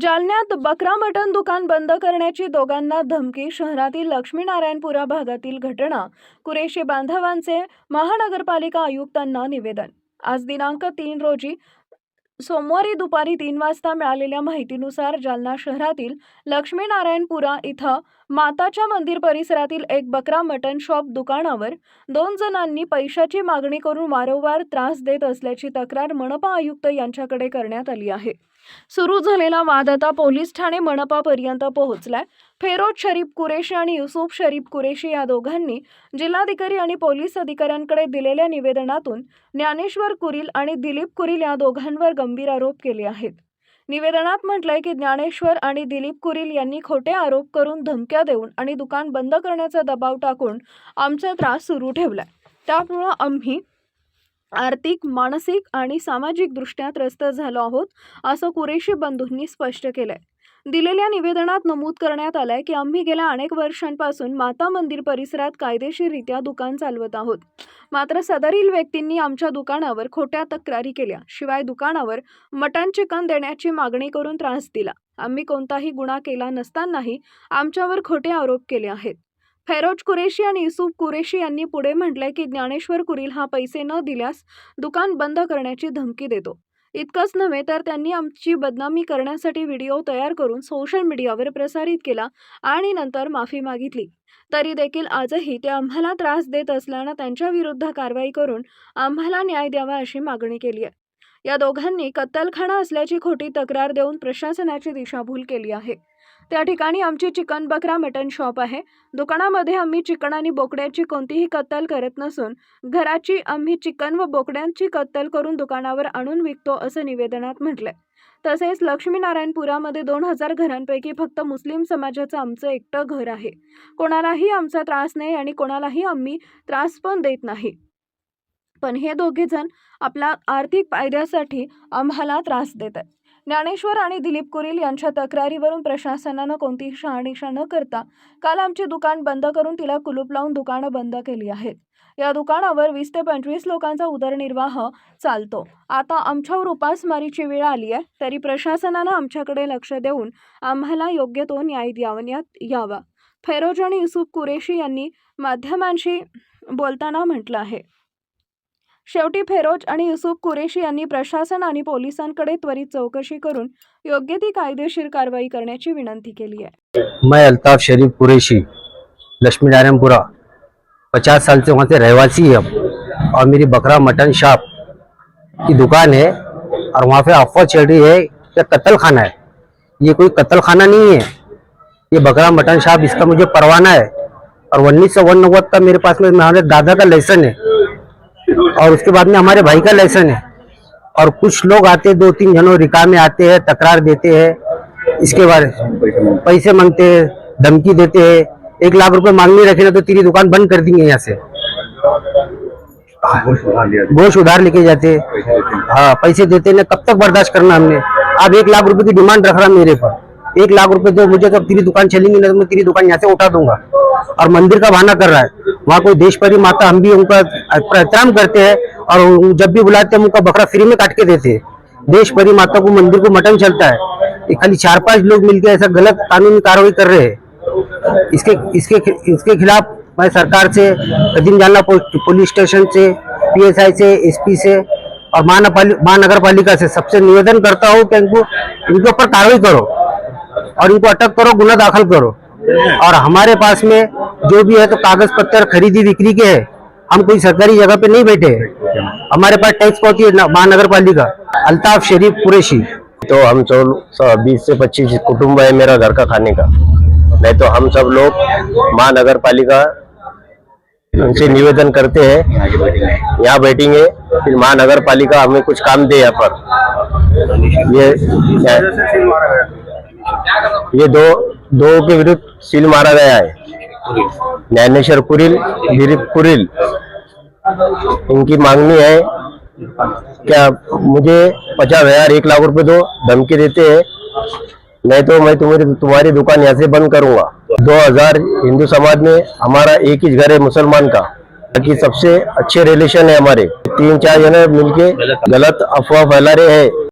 जालन्यात बकरा मटण दुकान बंद करण्याची दोघांना धमकी शहरातील लक्ष्मीनारायणपुरा भागातील घटना कुरेशी बांधवांचे महानगरपालिका आयुक्तांना निवेदन. आज दिनांक तीन रोजी सोमवारी दुपारी तीन वाजता मिळालेल्या माहितीनुसार जालना शहरातील लक्ष्मीनारायणपुरा इथं माताच्या मंदिर परिसरातील एक बकरा मटण शॉप दुकानावर दोन जणांनी पैशाची मागणी करून वारंवार त्रास देत असल्याची तक्रार मनपा आयुक्त यांच्याकडे करण्यात आली आहे. सुरू झालेला वाद आता पोलीस ठाणे मनपापर्यंत पोहोचलाय. फेरोज शरीफ कुरेशी आणि युसुफ शरीफ कुरेशी या दोघांनी जिल्हाधिकारी आणि पोलीस अधिकाऱ्यांकडे दिलेल्या निवेदनातून ज्ञानेश्वर कुरील आणि दिलीप कुरील या दोघांवर गंभीर आरोप केले आहेत. निवेदनात म्हटलंय की ज्ञानेश्वर आणि दिलीप कुरील यांनी खोटे आरोप करून धमक्या देऊन आणि दुकान बंद करण्याचा दबाव टाकून आमचा त्रास सुरू ठेवलाय. त्यामुळं आम्ही आर्थिक मानसिक आणि सामाजिकदृष्ट्या त्रस्त झालो आहोत असं कुरेशी बंधूंनी स्पष्ट केलंय. दिलेल्या निवेदनात नमूद करण्यात आलंय की आम्ही गेल्या अनेक वर्षांपासून माता मंदिर परिसरात कायदेशीररित्या दुकान चालवत आहोत. मात्र सदरील व्यक्तींनी आमच्या दुकानावर खोट्या तक्रारी केल्या. शिवाय दुकानावर मटण चिकन देण्याची मागणी करून त्रास दिला. आम्ही कोणताही गुन्हा केला नसतानाही आमच्यावर खोटे आरोप केले आहेत. फैरोज कुरेशी आणि युसुफ कुरेशी यांनी पुढे म्हटलंय की ज्ञानेश्वर कुरील हा पैसे न दिल्यास दुकान बंद करण्याची धमकी देतो. इतकंच नव्हे तर त्यांनी आमची बदनामी करण्यासाठी व्हिडिओ तयार करून सोशल मीडियावर प्रसारित केला आणि नंतर माफी मागितली. तरी देखील आजही ते आम्हाला त्रास देत असल्यानं त्यांच्या विरुद्ध कारवाई करून आम्हाला न्याय द्यावा अशी मागणी केली आहे. या दोघांनी कत्तलखाना असल्याची खोटी तक्रार देऊन प्रशासनाची दिशाभूल केली आहे. त्या ठिकाणी आमची चिकन बकरा मटन शॉप आहे. दुकानामध्ये आम्ही चिकन आणि बोकड्याची कोणतीही कत्तल करत नसून घराची आम्ही चिकन व बोकड्यांची कत्तल करून दुकानावर आणून विकतो असं निवेदनात म्हटलंय. तसेच लक्ष्मीनारायणपुरामध्ये दोन हजार घरांपैकी फक्त मुस्लिम समाजाचं आमचं एकटं घर आहे. कोणालाही आमचा त्रास नाही आणि कोणालाही आम्ही त्रास पण देत नाही. पण हे दोघेजण आपला आर्थिक फायद्यासाठी आम्हाला त्रास देत आहेत ज्ञानेश्वर आणि दिलीप कुरील यांच्या तक्रारीवरून प्रशासनानं कोणतीही शहानिशा न करता काल आमचे दुकान बंद करून तिला कुलूप लावून दुकानं बंद केली आहेत. या दुकानावर वीस ते पंचवीस लोकांचा उदरनिर्वाह चालतो. आता आमच्यावर उपासमारीची वेळ आली आहे तरी प्रशासनानं आमच्याकडे लक्ष देऊन आम्हाला योग्य तो न्याय द्यावण्यात यावा. फेरोज आणि युसुफ कुरेशी यांनी माध्यमांशी बोलताना म्हटलं आहे. शेवटी फेरोज आणि युसुफ कुरेशी यांनी प्रशासन आणि पोलिसांकडे त्वरित चौकशी करून योग्य ती कायदेशीर कारवाई करण्याची विनंती केली आहे. मैं अल्ताफ शरीफ कुरेशी लक्ष्मी नारायणपुरा पचास साल से वहाँ से रहवासी है अब और मेरी बकरा मटन शॉप की दुकान है और वहाँ पे अफवाह चल रही है कि कत्ल खाना है। ये कोई कत्ल खाना नहीं है। ये बकरा मटन शॉप इसका मुझे परवाना है और उन्नीस सौ का मेरे पास में हमारे दादा का लाइसेंस है। और उसके बाद में हमारे भाई का लाइसेंस है। और कुछ लोग आते दो तीन जनों रिका में आते हैं, तकरार देते हैं। इसके बारे पैसे मांगते हैं, धमकी देते हैं। एक लाख रुपए मांगने रखे ना तो तेरी दुकान बंद कर देंगे यहाँ से। गोश उधार लेके जाते हैं। पैसे देते ना, कब तक बर्दाश्त करना हमने? अब एक लाख रुपए की डिमांड रख रहा मेरे पर। एक लाख रुपए दो मुझे जब तेरी दुकान चलेंगी ना तो मैं तेरी दुकान यहाँ से उठा दूँगा। और मंदिर का बहाना कर रहा है। वहाँ कोई देश परी माता हम भी उनका एहतराम करते हैं और जब भी बुलाते हैं उनका बकरा फ्री में काट के देते हैं। देश परी माता को मंदिर को मटन चलता है। ये खाली चार पाँच लोग मिलकर ऐसा गलत कानूनी कार्रवाई कर रहे हैं। इसके इसके इसके खिलाफ मैं सरकार से कदीम जाना पुलिस स्टेशन से पीएसआई से एसपी से और महानगर पालिका से सबसे निवेदन करता हूँ कि इनको, इनके ऊपर कार्रवाई करो और इनको अटक करो, गुना दाखिल करो। और हमारे पास में जो भी है तो कागज़ पत्र खरीदी बिक्री के है। हम कोई सरकारी जगह पे नहीं बैठे हमारे पास टैक्स पहुँची है महानगर पालिका अल्ताफ शरीफ कुरेशी। तो हम सब बीस से पच्चीस कुटुंब है मेरा घर का खाने का। नहीं तो हम सब लोग महानगर पालिका उनसे निवेदन करते हैं, यहाँ बैठेंगे, फिर महानगर पालिका हमें कुछ काम दे यहाँ पर। ये ये दो दो के विरुद्ध सील मारा गया है। ज्ञानेश्वर कुरिल दिलीप कुरिल इनकी मांगनी है क्या मुझे पचास हज़ार एक लाख रुपए दो धमकी देते हैं? नहीं तो मैं तुम्हारी तुम्हारी दुकान यहाँ से बंद करूँगा। दो हज़ार हिंदू समाज में हमारा एक ही घर है मुसलमान का। बाकी सबसे अच्छे रिलेशन है हमारे। तीन चार जने मिलके गलत अफवाह फैला रहे हैं।